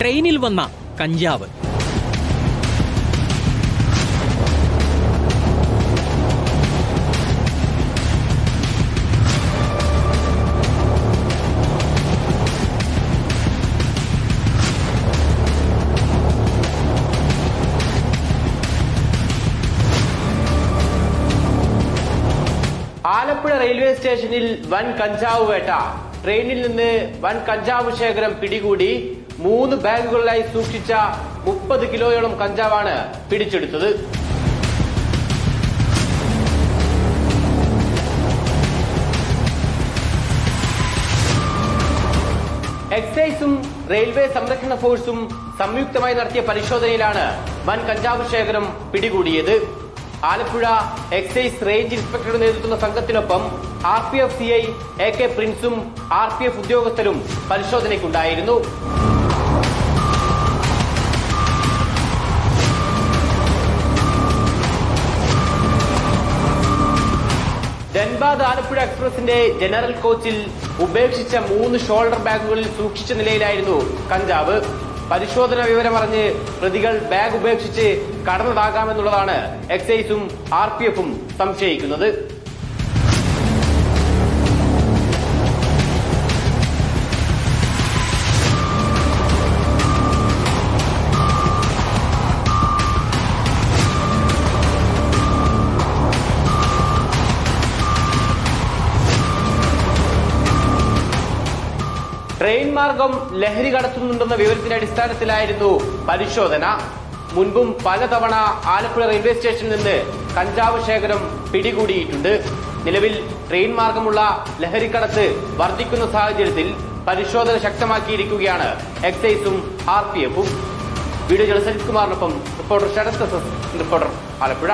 ട്രെയിനിൽ വന്ന കഞ്ചാവ്. ആലപ്പുഴ റെയിൽവേ സ്റ്റേഷനിൽ വൻ കഞ്ചാവ് വേട്ട. ട്രെയിനിൽ നിന്ന് വൻ കഞ്ചാവ് ശേഖരം പിടികൂടി. മൂന്ന് ബാഗുകളിലായി സൂക്ഷിച്ച മുപ്പത് കിലോയോളം കഞ്ചാവാണ് പിടിച്ചെടുത്തത്. എക്സൈസും റെയിൽവേ സംരക്ഷണ ഫോഴ്സും സംയുക്തമായി നടത്തിയ പരിശോധനയിലാണ് വൻ കഞ്ചാവ് ശേഖരം പിടികൂടിയത്. ആലപ്പുഴ എക്സൈസ് റേഞ്ച് ഇൻസ്പെക്ടറുടെ നേതൃത്വത്തിലുള്ള സംഘത്തിനൊപ്പം R P F C I A K പ്രിൻസും R P F ഉദ്യോഗസ്ഥരും പരിശോധനയ്ക്കുണ്ടായിരുന്നു. ധൻബാദ് ആലപ്പുഴ എക്സ്പ്രസിന്റെ ജനറൽ കോച്ചിൽ ഉപേക്ഷിച്ച മൂന്ന് ഷോൾഡർ ബാഗുകളിൽ സൂക്ഷിച്ച നിലയിലായിരുന്നു കഞ്ചാവ്. പരിശോധന വിവരമറിഞ്ഞ് പ്രതികൾ ബാഗ് ഉപേക്ഷിച്ച് കടന്നതാകാമെന്നുള്ളതാണ് എക്സൈസും ആർ പി എഫും സംശയിക്കുന്നത്. ട്രെയിൻ മാർഗം ലഹരി കടത്തുന്നുണ്ടെന്ന വിവരത്തിന്റെ അടിസ്ഥാനത്തിലായിരുന്നു പരിശോധന. മുൻപും പലതവണ ആലപ്പുഴ റെയിൽവേ സ്റ്റേഷനിൽ നിന്ന് കഞ്ചാവ് ശേഖരം പിടികൂടിയിട്ടുണ്ട്. നിലവിൽ ട്രെയിൻ മാർഗമുള്ള ലഹരിക്കടത്ത് വർദ്ധിക്കുന്ന സാഹചര്യത്തിൽ പരിശോധന ശക്തമാക്കിയിരിക്കുകയാണ് എക്സൈസും ആർ പി എഫും. വീഡിയോ ജലസരിത് കുമാറിനൊപ്പം റിപ്പോർട്ടർ എസ്, റിപ്പോർട്ടർ ആലപ്പുഴ.